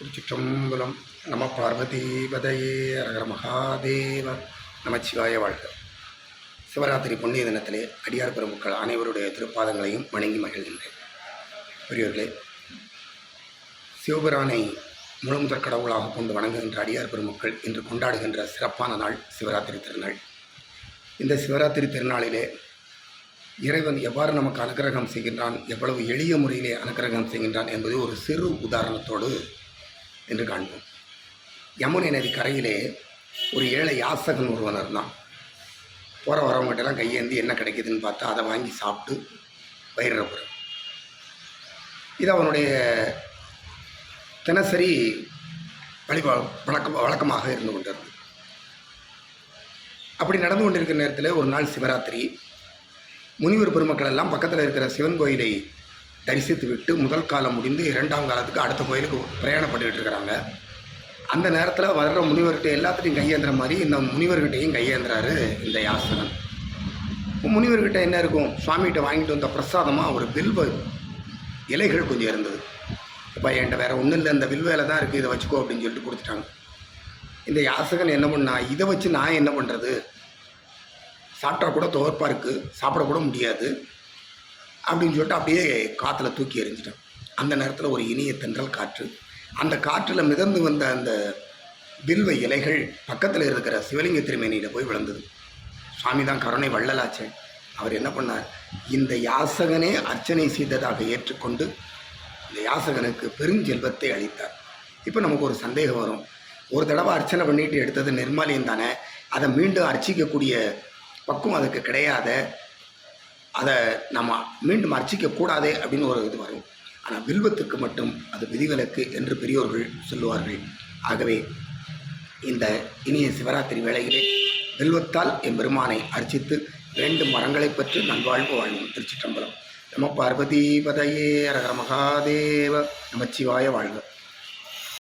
திருச்சிற்றம்பலம் நம பார்வதிபதையே அரகர மகாதேவ நமச்சிவாய வாழ்க. சிவராத்திரி புண்ணிய தினத்திலே அடியார் பெருமக்கள் அனைவருடைய திருப்பாதங்களையும் வணங்கி மகிழ்கின்றேன். பெரியவர்களே சிவபிரானை முழுமுதற் கடவுளாக கொண்டு வணங்குகின்ற அடியார் பெருமக்கள் இன்று கொண்டாடுகின்ற சிறப்பான நாள் சிவராத்திரி திருநாள். இந்த சிவராத்திரி திருநாளிலே இறைவன் எவ்வாறு நமக்கு அனுகிரகம் செய்கின்றான் எவ்வளவு எளிய முறையிலே அனுக்கிரகம் செய்கின்றான் என்பது ஒரு சிறு உதாரணத்தோடு என்று காண்போம். யமுனை நதி கரையிலே ஒரு ஏழை யாசகன் ஒருவன் இருந்தான். போகிற வரவங்ககிட்டலாம் கையேந்தி என்ன கிடைக்குதுன்னு பார்த்தா அதை வாங்கி சாப்பிட்டு வயிறுறப்புறம் இது அவனுடைய தினசரி வழிபா வழக்க வழக்கமாக இருந்து கொண்டிருந்தது அப்படி நடந்து கொண்டிருக்கிற நேரத்தில் ஒரு நாள் சிவராத்திரி. முனிவர் பெருமக்கள் எல்லாம் பக்கத்தில் இருக்கிற சிவன் கோயிலை தரிசித்து விட்டு முதல் காலம் முடிந்து இரண்டாம் காலத்துக்கு அடுத்த கோயிலுக்கு பிரயாணப்பட்டுக்கிட்டு இருக்கிறாங்க. அந்த நேரத்தில் வர்ற முனிவர்கிட்ட எல்லாத்துட்டையும் கையேந்துற மாதிரி இந்த முனிவர்கிட்டையும் கையேந்துறாரு இந்த யாசகன். முனிவர்கிட்ட என்ன இருக்கும்? சுவாமிகிட்ட வாங்கிட்டு வந்த பிரசாதமாக ஒரு வில்வ இலைகள் கொஞ்சம் இருந்தது. இப்போ என்கிட்ட வேறு ஒன்றும் இல்லை இந்த வில்வேலை தான் இருக்குது இதை வச்சுக்கோ அப்படின்னு சொல்லிட்டு கொடுத்துட்டாங்க. இந்த யாசகன் என்ன பண்ணா இதை வச்சு நான் என்ன பண்ணுறது சாப்பிட்டா கூட துவர்ப்பாக இருக்குது சாப்பிடக்கூட முடியாது. அப்படின்னு சொல்லிட்டு அப்படியே காற்றுல தூக்கி எறிஞ்சிட்டேன். அந்த நேரத்தில் ஒரு இனிய தென்றல் காற்று. அந்த காற்றில் மிதந்து வந்த அந்த வில்வ இலைகள் பக்கத்தில் இருக்கிற சிவலிங்க திருமேனியில் போய் விழுந்தது. சுவாமி தான் கருணை வள்ளலாச்சே. அவர் என்ன பண்ணார்? இந்த யாசகனே அர்ச்சனை செய்ததாக ஏற்றுக்கொண்டு இந்த யாசகனுக்கு பெருஞ்செல்வத்தை அளித்தார். இப்போ நமக்கு ஒரு சந்தேகம் வரும். ஒரு தடவை அர்ச்சனை பண்ணிட்டு எடுத்தது நிர்மாலியம் தானே? அதை மீண்டும் அர்ச்சிக்கக்கூடிய பக்குவம் அதுக்கு கிடையாத. அதை நம்ம மீண்டும் அர்ச்சிக்க கூடாதே அப்படின்னு ஒரு இது வரும். ஆனால் வில்வத்துக்கு மட்டும் அது விதிவிலக்கு என்று பெரியோர்கள் சொல்லுவார்கள். ஆகவே இந்த இனிய சிவராத்திரி வேளையிலே வில்வத்தால் எம்பெருமானை அர்ச்சித்து ரெண்டு மரங்களை பற்றி நல்வாழ்வு வாழும் திருச்சிற்றம்பலம். நம பார்வதி பதையே அரகர மகாதேவ நமச்சிவாய வாழ்க.